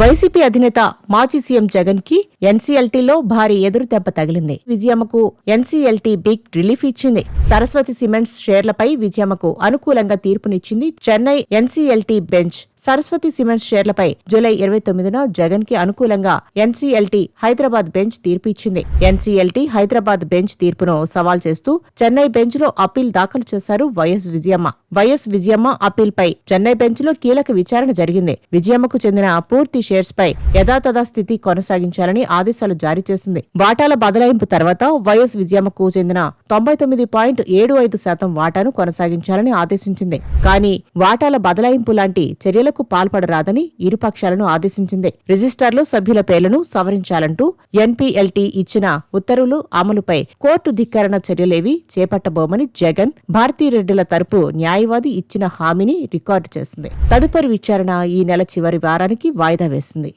YCP అధినేత మాజీ CM జగన్కి ఎన్సీఎల్టీలో భారీ ఎదురు దెబ్బ తగిలింది. విజయమ్మకు ఎన్సీఎల్టీ బిగ్ రిలీఫ్ ఇచ్చింది. సరస్వతి సిమెంట్స్ షేర్లపై విజయమ్మకు అనుకూలంగా తీర్పునిచ్చింది Chennai NCLT bench. Saraswati cements షేర్లపై July ఇరవై తొమ్మిదిన జగన్కి అనుకూలంగా ఎన్సీఎల్టీ హైదరాబాద్ బెంచ్ తీర్పు ఇచ్చింది ఎన్సీఎల్టీ హైదరాబాద్ బెంచ్ తీర్పును సవాల్ చేస్తూ చెన్నై బెంచ్లో అప్పీల్ దాఖలు చేశారు YS Vijayamma. YS Vijayamma appeal పై చెన్నై బెంచ్లో కీలక విచారణ జరిగింది. విజయమ్మకు చెందిన పూర్తి షేర్స్ పై యథాతథ స్థితి కొనసాగించాలని ఆదేశాలు జారీ చేసింది. వాటాల బదలాయింపు తర్వాత వైఎస్ విజయమ్మకు చెందిన తొంభై తొమ్మిది పాయింట్ ఏడు ఐదు శాతం వాటాను కొనసాగించాలని ఆదేశించింది. కానీ వాటాల బదలాయింపు లాంటి చర్యలకు పాల్పడరాదని ఇరుపక్షాలను ఆదేశించింది. రిజిస్టార్లో సభ్యుల పేర్లను సవరించాలంటూ ఎన్పీఎల్టీ ఇచ్చిన ఉత్తర్వులు అమలుపై కోర్టు ధిక్కరణ చర్యలేవి చేపట్టబోమని జగన్ భారతీరెడ్డిల తరపు న్యాయవాది ఇచ్చిన హామీని రికార్డు చేసింది. తదుపరి విచారణ ఈ నెల చివరి వారానికి వాయిదా వేసింది